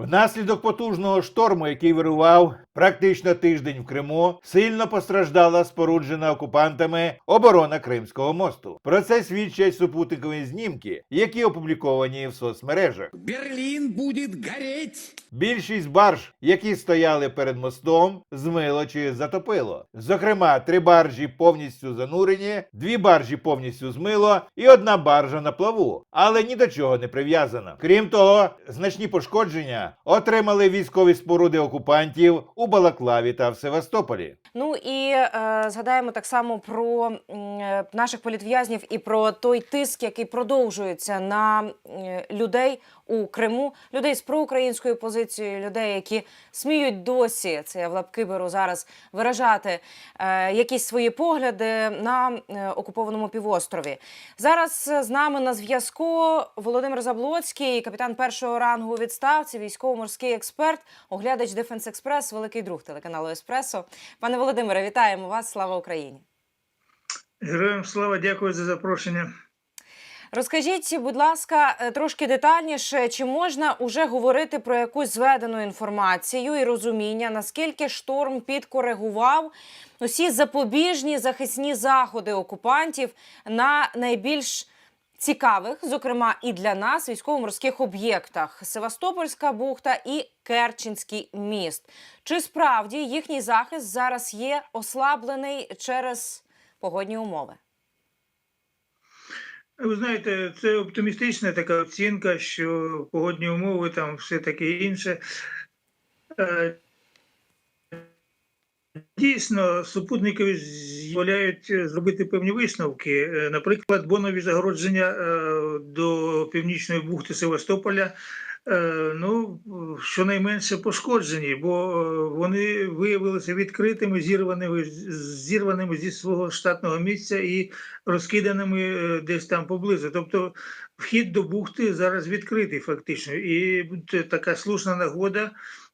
Внаслідок потужного шторму, який вирував практично тиждень в Криму, сильно постраждала споруджена окупантами оборона Кримського мосту. Про це свідчать супутникові знімки, які опубліковані в соцмережах. Берлин будет гореть! Більшість барж, які стояли перед мостом, змило чи затопило. Зокрема, три баржі повністю занурені, дві баржі повністю змило, і одна баржа на плаву, але ні до чого не прив'язана. Крім того, значні пошкодження отримали військові споруди окупантів у Балаклаві та в Севастополі. Ну і е, згадаємо так само про е, наших політв'язнів і про той тиск, який продовжується на е, людей у Криму, людей з проукраїнською позицією, людей, які сміють досі це я в лапки беру зараз виражати е, якісь свої погляди на е, окупованому півострові. Зараз е, з нами на зв'язку Володимир Заблоцький, капітан першого рангу у відставці, військово-морський експерт, оглядач Дефенс Експрес, великий друг телеканалу Еспресо. Пане Володимире, вітаємо вас! Слава Україні! Героям слава, дякую за запрошення. Розкажіть, будь ласка, е, трошки детальніше, чи можна уже говорити про якусь зведену інформацію і розуміння, наскільки шторм підкоригував усі запобіжні захисні заходи окупантів на найбільш цікавих, зокрема і для нас, військово-морських об'єктах Севастопольська бухта і Керченський міст. Чи справді їхній захист зараз є ослаблений через погодні умови? Ви знаєте, це оптимістична така оцінка, що погодні умови там все таке інше. Е, Дійсно, супутники дозволяють зробити певні висновки. Е, Наприклад, бонові загородження е, до північної бухти Севастополя. Е, Ну, щонайменше пошкоджені, бо е, вони виявилися відкритими, зірваними, зірваними зі свого штатного місця і розкиданими е, десь там поблизу. Тобто вхід до бухти зараз відкритий фактично, і така слушна нагода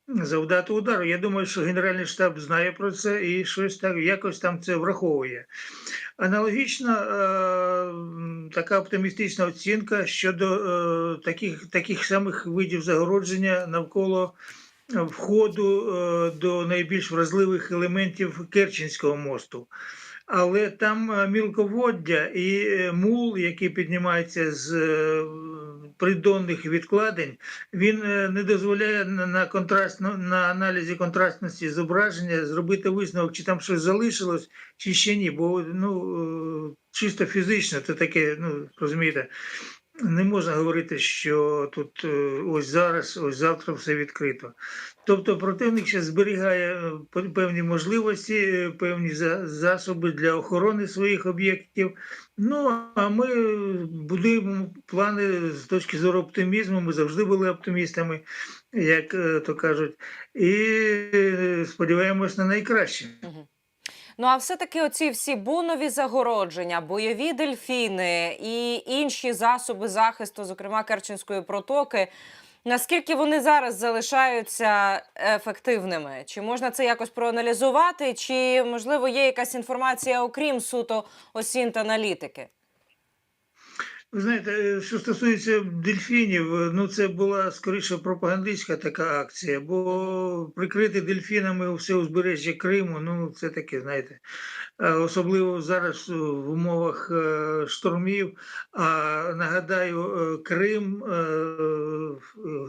завдати удару. Я думаю, що Генеральний штаб знає про це і щось так якось там це враховує. Аналогічно е, така оптимістична оцінка щодо е, таких, таких самих видів загородження навколо входу е, до найбільш вразливих елементів Керченського мосту. Але там мілководдя і мул, який піднімається з придонних відкладень, він е, не дозволяє на, контраст, на- на аналізі контрастності зображення зробити висновок, чи там щось залишилось, чи ще ні. Бо ну, е, чисто фізично це таке, ну розумієте, не можна говорити, що тут е, ось зараз, ось завтра все відкрито. Тобто противник ще зберігає е, певні можливості, е, певні за- засоби для охорони своїх об'єктів. Ну а ми будуємо плани з точки зору оптимізму. Ми завжди були оптимістами, як то кажуть, і сподіваємось на найкраще. Ну а все-таки оці всі бунові загородження, бойові дельфіни і інші засоби захисту, зокрема Керченської протоки. Наскільки вони зараз залишаються ефективними? Чи можна це якось проаналізувати, чи можливо є якась інформація, окрім суто осінт аналітики? Ви знаєте, е, що стосується дельфінів, е, ну це була скоріше пропагандистська така акція, бо прикрити дельфінами все узбережжя Криму, ну це таке, знаєте, е, особливо зараз в умовах штурмів. А нагадаю, Крим,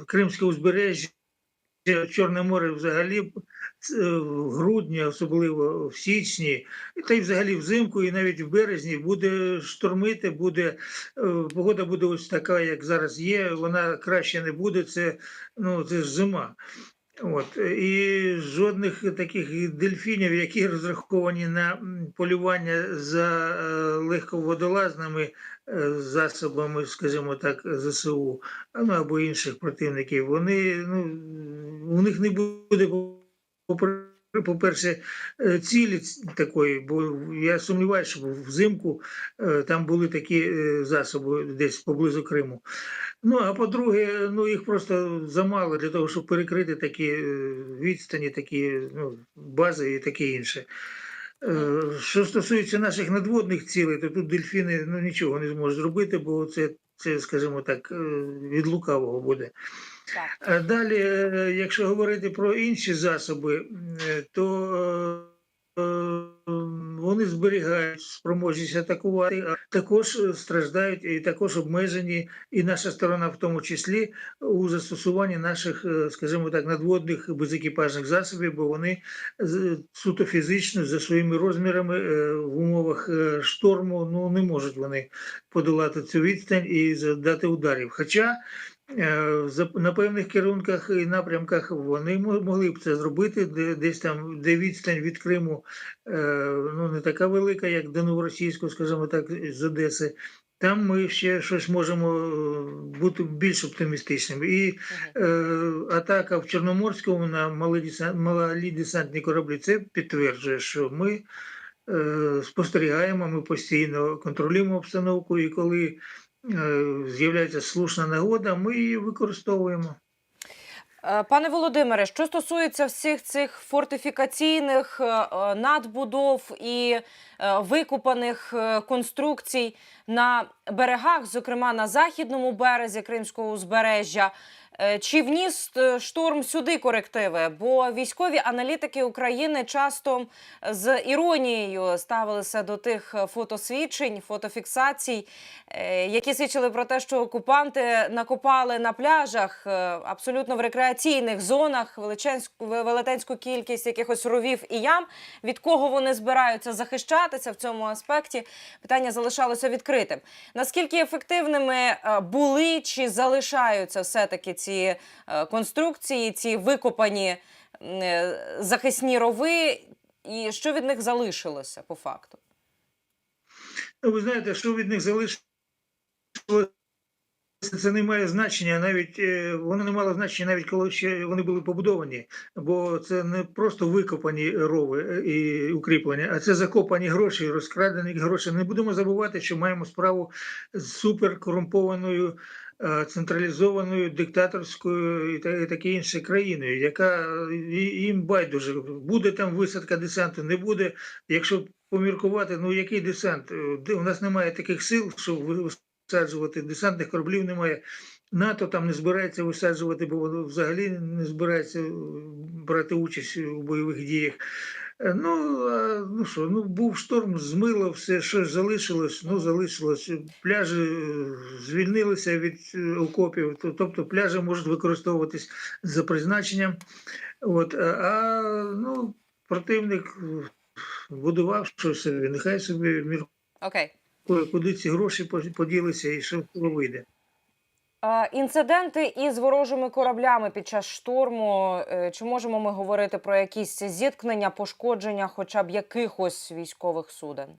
Кримське узбережжя. Чорне море взагалі в грудні, особливо в січні, та й взагалі взимку, і навіть в березні буде штормити, буде е, погода буде ось така, як зараз є. Вона краще не буде. Це ну це ж зима. От і жодних таких дельфінів, які розраховані на полювання за е, легководолазними е, засобами, скажімо так, ЗСУ, ну або інших противників, вони ну у них не буде попри- по-перше, е, цілі такої, бо я сумніваюся, що взимку е, там були такі е, засоби десь поблизу Криму. Ну а по-друге, ну їх просто замало для того, щоб перекрити такі відстані, такі ну, бази і таке інше. Що стосується наших надводних цілей, то тут дельфіни ну, нічого не зможуть зробити, бо це, це скажімо так, від лукавого буде. Так. А Далі, е, якщо говорити про інші засоби, е, то е, е, вони зберігають спроможність атакувати, а також е, страждають і також обмежені, і наша сторона в тому числі у застосуванні наших, е, скажімо так, надводних безекіпажних засобів, бо вони суто фізично за своїми розмірами е, в умовах е, шторму ну не можуть вони подолати цю відстань і завдати ударів. Хоча Е, на певних керунках і напрямках вони могли б це зробити, де десь там, де відстань від Криму е, ну не така велика, як до Новоросійського, скажімо так, з Одеси. Там ми ще щось можемо е, бути більш оптимістичними. І е, атака в Чорноморському на малі, десант, малі десантні кораблі це підтверджує, що ми е, спостерігаємо, ми постійно контролюємо обстановку, і коли е, з'являється слушна нагода, ми її використовуємо. Е, Пане Володимире, що стосується всіх цих фортифікаційних е, е, надбудов і викупаних е, конструкцій на берегах, зокрема на західному березі Кримського узбережжя, е, чи вніс е, шторм сюди корективи? Бо військові аналітики України часто з іронією ставилися до тих е, фотосвідчень, фотофіксацій, е, які свідчили про те, що окупанти накопали на пляжах е, абсолютно в рекреаційних зонах величенську велетенську кількість якихось ровів і ям. Від кого вони збираються захищатися в цьому аспекті? Питання залишалося відкритим. Наскільки ефективними е, були чи залишаються все таки ці е, конструкції, ці викопані е, захисні рови, і що від них залишилося по факту? Ну, ви знаєте, що від них залишилося, це не має значення, навіть е, воно не мало значення, навіть коли ще вони були побудовані, бо це не просто викопані рови і укріплення, а це закопані гроші, розкрадені гроші. Не будемо забувати, що маємо справу з суперкорумпованою. Е, Централізованою диктаторською і та- і таке інше країною, яка їм байдуже буде там висадка десанту, не буде. Якщо поміркувати, ну який десант? Е, У нас немає таких сил, щоб висаджувати десантних кораблів немає. НАТО там не збирається висаджувати, бо воно взагалі не збирається е, брати участь у бойових діях. Е, Ну, ну що, ну був шторм, змило все, щось залишилось, ну залишилось. Пляжі е, звільнилися від е, окопів, тобто пляжі можуть використовуватись за призначенням. От, а, ну, противник будував щось, собі, нехай собі міркує, Окей. куди ці гроші по- поділися і що вийде. Інциденти із ворожими кораблями під час шторму. е, Чи можемо ми говорити про якісь зіткнення, пошкодження, хоча б якихось військових суден?